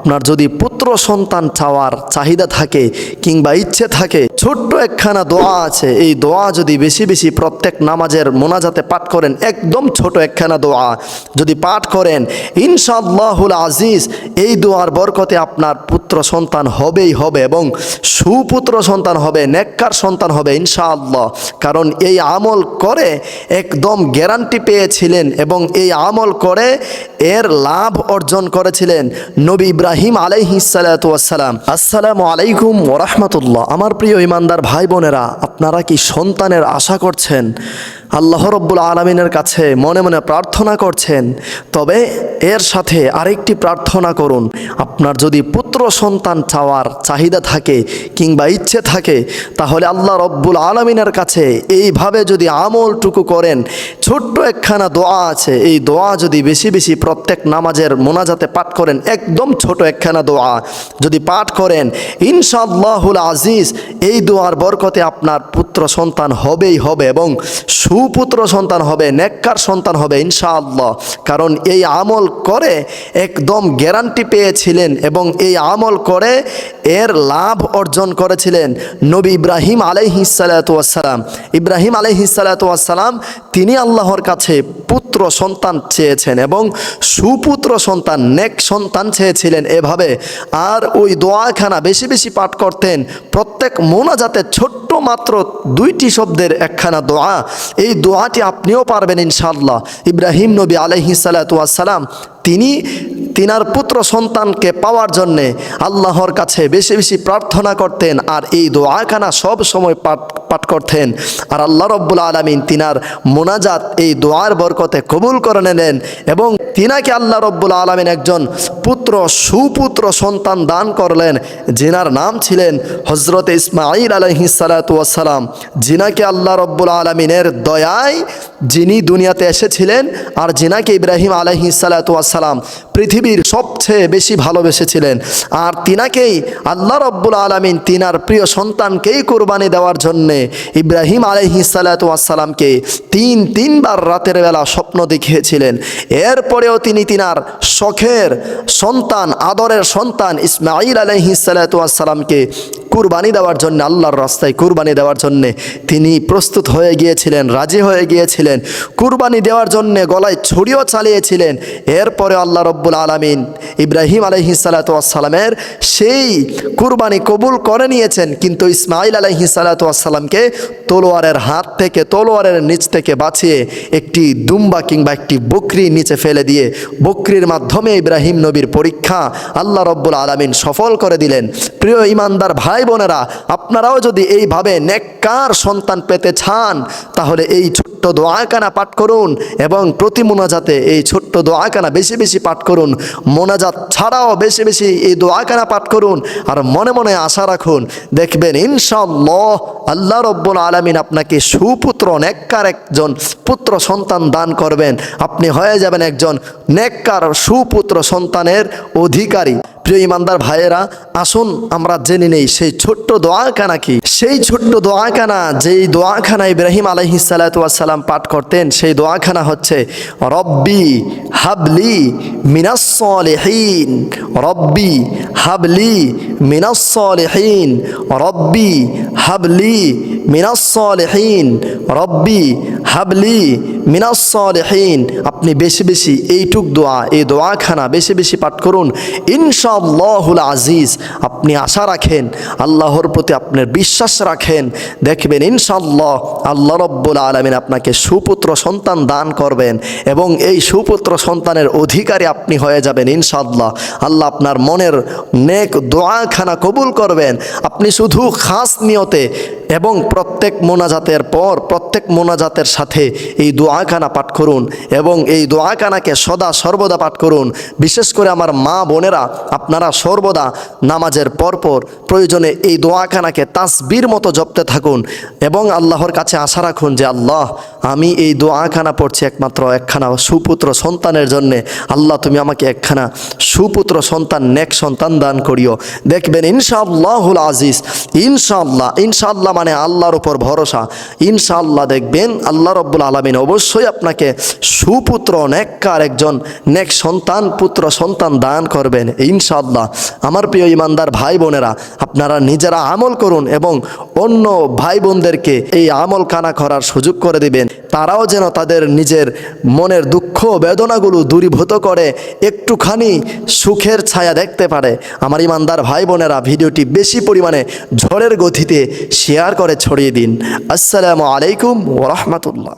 আপনার যদি পুত্র সন্তান চাওয়ার চাহিদা থাকে কিংবা ইচ্ছে থাকে, ছোট্ট একখানা দোয়া আছে। এই দোয়া যদি বেশি বেশি প্রত্যেক নামাজের মোনাজাতে পাঠ করেন, একদম ছোট একখানা দোয়া যদি পাঠ করেন, ইনশাআল্লাহুল আজিজ এই দোয়ার বরকতে আপনার পুত্র সন্তান হবেই হবে এবং সুপুত্র সন্তান হবে, নেককার সন্তান হবে ইনশাআল্লাহ। কারণ এই আমল করে একদম গ্যারান্টি পেয়েছিলেন এবং এই আমল করে এর লাভ অর্জন করেছিলেন নবী ইব্রাহিম আলাইহিসালাম আসসালামু আলাইকুম ওরহমতুল্লাহ আমার প্রিয় ইমানদার ভাই বোনেরা, আপনারা কি সন্তানের আশা করছেন? আল্লাহ রব্বুল আলমিনের কাছে মনে মনে প্রার্থনা করছেন। তবে এর সাথে আরেকটি প্রার্থনা করুন। আপনার যদি পুত্র সন্তান চাওয়ার চাহিদা থাকে কিংবা ইচ্ছে থাকে, তাহলে আল্লাহ রব্বুল আলমিনের কাছে এইভাবে যদি আমলটুকু করেন, ছোট্ট একখানা দোয়া আছে, এই দোয়া যদি বেশি বেশি প্রত্যেক নামাজের মোনাজাতে পাঠ করেন, একদম ছোট একখানা দোয়া যদি পাঠ করেন ইনশাল্লাহুল আজিজ এই দোয়ার বরকতে আপনার পুত্র সন্তান হবেই হবে এবং সুপুত্র সন্তান হবে, নেককার সন্তান হবে ইনশাআল্লাহ। কারণ এই আমল করে একদম গ্যারান্টি পেয়েছিলেন এবং এই আমল করে, এর লাভ অর্জন করেছিলেন নবী ইব্রাহিম আলাইহিসালাতাম ইব্রাহিম আলাইহিসালাতাম তিনি আল্লাহর কাছে পুত্র সন্তান চেয়েছেন এবং সুপুত্র সন্তান, নেক সন্তান চেয়েছিলেন এভাবে। আর ওই দোয়াখানা বেশি বেশি পাঠ করতেন, প্রত্যেক মোনাজাতে ছোট্ট মাত্র দুইটি শব্দের একখানা দোয়া। এই দোয়াটি আপনিও পারবেন ইনশাল্লাহ ইব্রাহিম নবী আলহিসাল্লাম তিনি তিনার পুত্র সন্তানকে পাওয়ার জন্যে আল্লাহর কাছে বেশি বেশি প্রার্থনা করতেন আর এই দোয়াখানা সব সময় পাঠ পাঠ করতেন। আর আল্লাহ রব্বুল আলমিন তিনার মোনাজাত এই দোয়ার বরকতে কবুল করে নিলেন এবং তিনাকে আল্লাহ রব্বুল আলমিন একজন পুত্র, সুপুত্র সন্তান দান করলেন, যিনার নাম ছিলেন হজরত ইসমাইল আলহিসালাতাম জিনাকে আল্লাহ রব্বুল আলমিনের দয়ায় যিনি দুনিয়াতে এসেছিলেন আর জিনাকে ইব্রাহিম আলহিসালাতাম পৃথিবীর সবচেয়ে বেশি ভালোবেসেছিলেন। আর তিনাকেই আল্লাহ রব্বুল আলমিন তিনার প্রিয় সন্তানকেই কোরবানি দেওয়ার জন্যে ইব্রাহিম আলহিসাল্লাতামকে তিন, তিনবার রাতের বেলা স্বপ্ন দেখিয়েছিলেন। এরপরেও তিনি তিনার শখের সন্তান, আদরের সন্তান ইসমাইল আলহিসাল্লাতামকে কুরবানি দেওয়ার জন্য, আল্লাহর রাস্তায় কুরবানি দেওয়ার জন্য তিনি প্রস্তুত হয়ে গিয়েছিলেন, রাজি হয়ে গিয়েছিলেন। কুরবানি দেওয়ার জন্য গলায় ছড়িও চালিয়েছিলেন। এরপরে আল্লাহ রব্বুল আলমিন ইব্রাহিম আলহিসাল্লাতামের সেই কুরবানি কবুল করে নিয়েছেন। কিন্তু ইসমাইল আলহিসাল্লাতামকে তলোয়ারের হাত থেকে, তলোয়ারের নিচ থেকে বাঁচিয়ে একটি দুম্বা কিংবা একটি বকরি নিচে ফেলে দিয়ে, বকরির মাধ্যমে ইব্রাহিম নবীর পরীক্ষা আল্লাহ রব্বুল আলমিন সফল করে দিলেন। প্রিয় ইমানদার ভাই বোনেরা, আপনারাও যদি এইভাবে নেককার সন্তান পেতে চান, তাহলে এই ছোট্ট দোয়াকানা পাঠ করুন এবং প্রতি মোনাজাতে এই ছোট্ট দোয়াকানা বেশি বেশি পাঠ করুন। মোনাজাত ছাড়াও বেশি বেশি এই দোয়াকানা পাঠ করুন। আর মনে মনে আশা রাখুন, দেখবেন ইনশাল্লাহ আল্লাহ রব্বুল আলমিন আপনাকে সুপুত্র, নেককার একজন পুত্র সন্তান দান করবেন। আপনি হয়ে যাবেন একজন নেককার সুপুত্র সন্তানের অধিকারী। প্রিয় ইমানদার ভাইয়েরা, আসুন আমরা জেনে নেই সেই ছোট্ট দোয়াখানা কি? সেই ছোট্ট দোয়াখানা যেই দোয়াখানা ইব্রাহিম আলহি সালাতাম পাঠ করতেন, সেই দোয়াখানা হচ্ছে, রব্বি হাবলি মিনাসলেহীন রব্বি হাবলি মিনাসলেহীন রব্বি হাবলি মিনাসলেহীন রব্বি হাবলি মিনাসলেহীন আপনি বেশি বেশি এইটুক দোয়া, এই দোয়াখানা বেশি বেশি পাঠ করুন। ইনশাআল্লাহুল আজিজ, আপনি আশা রাখেন, আল্লাহর প্রতি আপনার বিশ্বাস রাখেন। দেখবেন ইনশাআল্লাহ, আল্লাহ রব্বুল আলমিন আপনাকে সুপুত্র সন্তান দান করবেন এবং এই সুপুত্র সন্তানের অধিকারী আপনি হয়ে যাবেন ইনশাআল্লাহ। আল্লাহ আপনার মনের নেক দোয়াখানা কবুল করবেন। আপনি শুধু খাস নিয়তে এবং প্রত্যেক মোনাজাতের পর, প্রত্যেক মোনাজাতের সাথে এই দোয়াখানা পাঠ করুন এবং এই দোয়াখানাকে সদা সর্বদা পাঠ করুন। বিশেষ করে আমার মা বোনেরা, আপনারা সর্বদা নামাজের পরপর প্রয়োজনে এই দোয়াখানাকে তাসবির মতো জপতে থাকুন এবং আল্লাহর কাছে আশা রাখুন যে, আল্লাহ, আমি এই দোয়াখানা পড়ছি একমাত্র একখানা সুপুত্র সন্তানের জন্যে। আল্লাহ, তুমি আমাকে একখানা সুপুত্র সন্তান, নেক সন্তান দান করিও। দেখবেন ইনশাআল্লাহুল আজিজ, ইনশাআল্লাহ ইনশাআল্লাহ মানে আল্লাহর উপর ভরসা। ইনশাআল্লাহ দেখবেন আল্লাহ রব্বুল আলমিন অবশ্যই অবশ্যই আপনাকে সুপুত্র, নেককার একজন নেক সন্তান, পুত্র সন্তান দান করবেন, ইনশাআল্লাহ। আমার প্রিয় ইমানদার ভাই বোনেরা, আপনারা নিজেরা আমল করুন এবং অন্য ভাই বোনদেরকে এই আমল কানা করার সুযোগ করে দিবেন। তারাও যেন তাদের নিজের মনের দুঃখ, বেদনাগুলো দূরীভূত করে, একটুখানি সুখের ছায়া দেখতে পারে। আমার ইমানদার ভাই বোনেরা, ভিডিওটি বেশি পরিমাণে ঝড়ের গতিতে শেয়ার করে ছড়িয়ে দিন। আসসালামু আলাইকুম ওরহমতুল্লাহ